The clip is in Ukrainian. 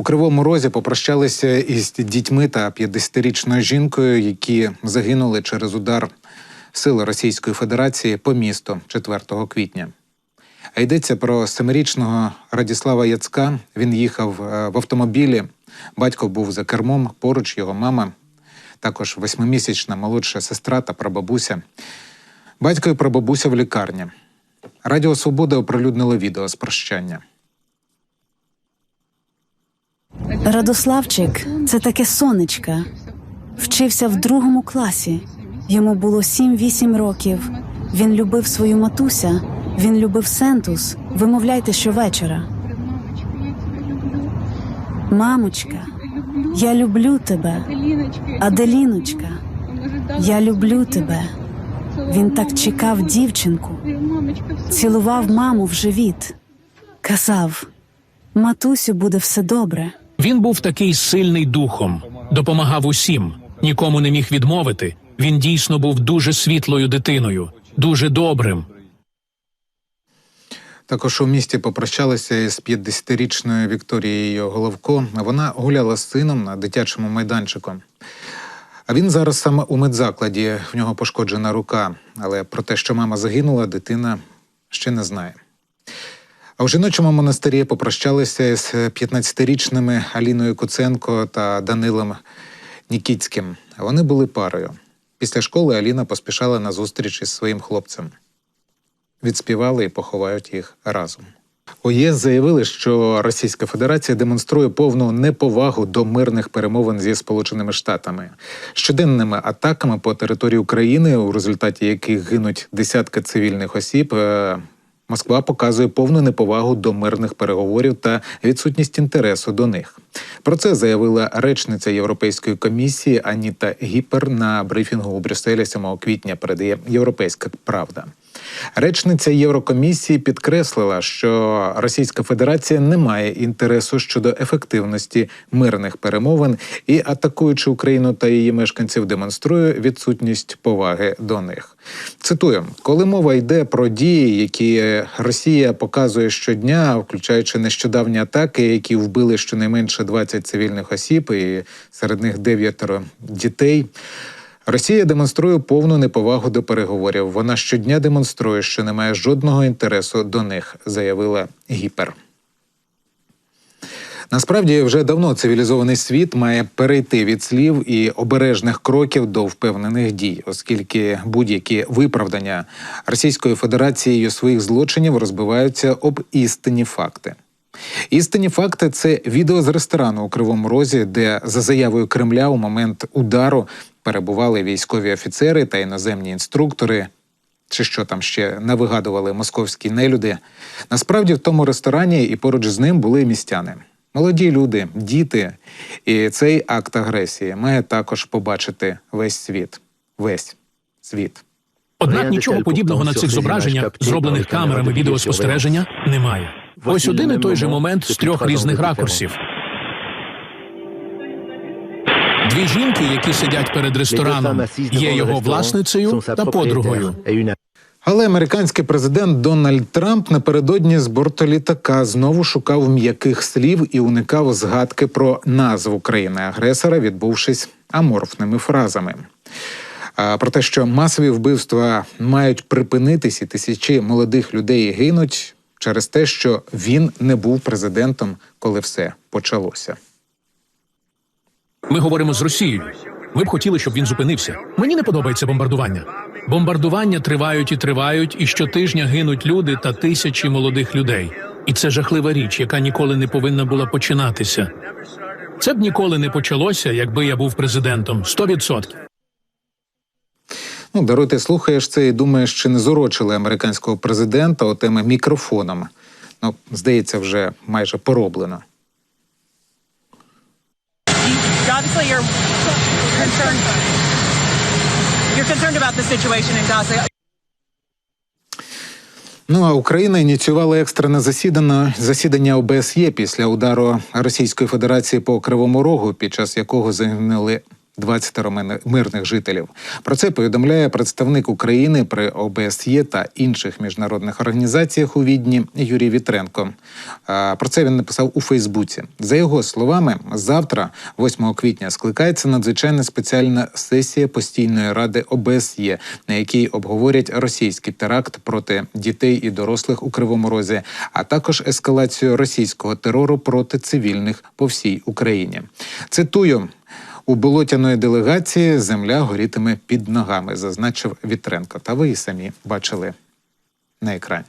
У Кривому Розі попрощалися із дітьми та 50-річною жінкою, які загинули через удар сили Російської Федерації по місту 4 квітня. А йдеться про семирічного Радіслава Яцка. Він їхав е, в автомобілі. Батько був за кермом, поруч його мама, також восьмимісячна молодша сестра та прабабуся. Батько і прабабуся в лікарні. Радіо Свобода оприлюднило відео з прощання. Радославчик це таке сонечка. Вчився в другому класі. Йому було 7-8 років. Він любив свою матуся, він любив сентус. Вимовляйте щовечора. Мамочка, я люблю тебе. Аделіночка, я люблю тебе. Він так чекав дівчинку, цілував маму в живіт. Казав: матусю, буде все добре. Він був такий сильний духом, допомагав усім, нікому не міг відмовити. Він дійсно був дуже світлою дитиною, дуже добрим. Також у місті попрощалися із 50-річною Вікторією Головко. Вона гуляла з сином на дитячому майданчику. А він зараз саме у медзакладі. В нього пошкоджена рука. Але про те, що мама загинула, дитина ще не знає. А у жіночому монастирі попрощалися з 15-річними Аліною Куценко та Данилом Нікіцьким. Вони були парою. Після школи Аліна поспішала на зустріч із своїм хлопцем відспівали і поховають їх разом. У заявили, що Російська Федерація демонструє повну неповагу до мирних перемовин зі Сполученими Штатами, щоденними атаками по території України, у результаті яких гинуть десятки цивільних осіб. Москва показує повну неповагу до мирних переговорів та відсутність інтересу до них. Про це заявила речниця Європейської комісії Аніта Гіпер на брифінгу у Брюсселі 7 квітня. Передає Європейська Правда. Речниця Єврокомісії підкреслила, що Російська Федерація не має інтересу щодо ефективності мирних перемовин і, атакуючи Україну та її мешканців, демонструє відсутність поваги до них. Цитую: коли мова йде про дії, які Росія показує щодня, включаючи нещодавні атаки, які вбили щонайменше 20 цивільних осіб, і серед них дев'ятеро дітей. Росія демонструє повну неповагу до переговорів. Вона щодня демонструє, що не має жодного інтересу до них, заявила Гіпер. Насправді вже давно цивілізований світ має перейти від слів і обережних кроків до впевнених дій, оскільки будь-які виправдання Російською Федерацією своїх злочинів розбиваються об істинні факти. Істинні факти це відео з ресторану у Кривому Розі, де за заявою Кремля у момент удару перебували військові офіцери та іноземні інструктори. Чи що там ще навигадували московські нелюди. Насправді в тому ресторані і поруч з ним були містяни. Молоді люди, діти. І цей акт агресії має також побачити весь світ. Весь світ. Однак нічого подібного на цих зображеннях, зроблених камерами відеоспостереження, немає. Ось один і той же момент з трьох різних ракурсів. Дві жінки, які сидять перед рестораном, є його власницею та подругою. Але американський президент Дональд Трамп напередодні з борту літака знову шукав м'яких слів і уникав згадки про назву країни-агресора, відбувшись аморфними фразами. Про те, що масові вбивства мають припинитись, і тисячі молодих людей гинуть через те, що він не був президентом, коли все почалося. Ми говоримо з Росією. Ми б хотіли, щоб він зупинився. Мені не подобається бомбардування. Бомбардування тривають і тривають, і щотижня гинуть люди та тисячі молодих людей. І це жахлива річ, яка ніколи не повинна була починатися. Це б ніколи не почалося, якби я був президентом. 100%. Ну, даруй, ти слухаєш це і думаєш, чи не зорочили американського президента отими мікрофоном. Ну, здається, вже майже пороблено. Ну а Україна ініціювала екстрене засідання засідання ОБСЄ після удару Російської Федерації по Кривому Рогу, під час якого загинули 20 мирних жителів. Про це повідомляє представник України при ОБСЄ та інших міжнародних організаціях у Відні Юрій Вітренко. Про це він написав у Фейсбуці. За його словами, завтра, 8 квітня, скликається надзвичайна спеціальна сесія постійної ради ОБСЄ, на якій обговорять російський теракт проти дітей і дорослих у Кривому Розі, а також ескалацію російського терору проти цивільних по всій Україні. Цитую. У болотяної делегації земля горітиме під ногами, зазначив Вітренко. Та ви і самі бачили на екрані.